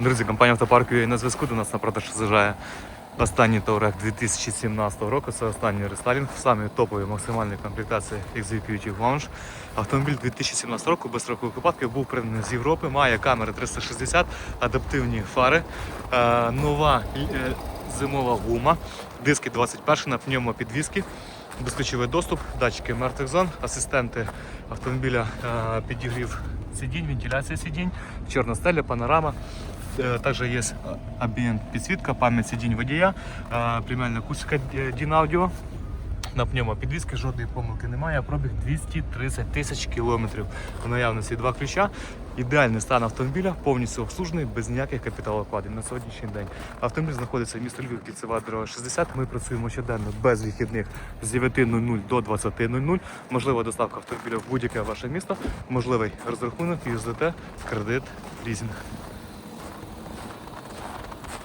Друзі, компанія автопарк UA на зв'язку до нас на продаж заїжджає останній Touareg 2017 року. Це останній рестайлінг в самій топовій максимальній комплектації Executive Lounge. Автомобіль 2017 року без строкових випадків був придбаний з Європи, має камери 360, адаптивні фари, е, нова е, зимова гума, диски 21 на пневмопідвіски, безключовий доступ, датчики мертвих зон, асистенти автомобіля, е, підігрів сидінь, вентиляція сидінь, чорна стеля, панорама. Е, Також є ambient підсвітка, пам'ять сидінь водія, е, преміальна акустика DIN-Audio. На пневмопідвіски жодної помилки немає, пробіг 230 тисяч кілометрів. У наявності два ключа. Ідеальний стан автомобіля, повністю обслужений, без ніяких капіталовкладень на сьогоднішній день. Автомобіль знаходиться в місті Львів, кільцева дорога 60. Ми працюємо щоденно без вихідних з 9.00 до 20.00. Можлива доставка автомобіля в будь-яке ваше місто, можливий розрахунок USDT, кредит, лізинг.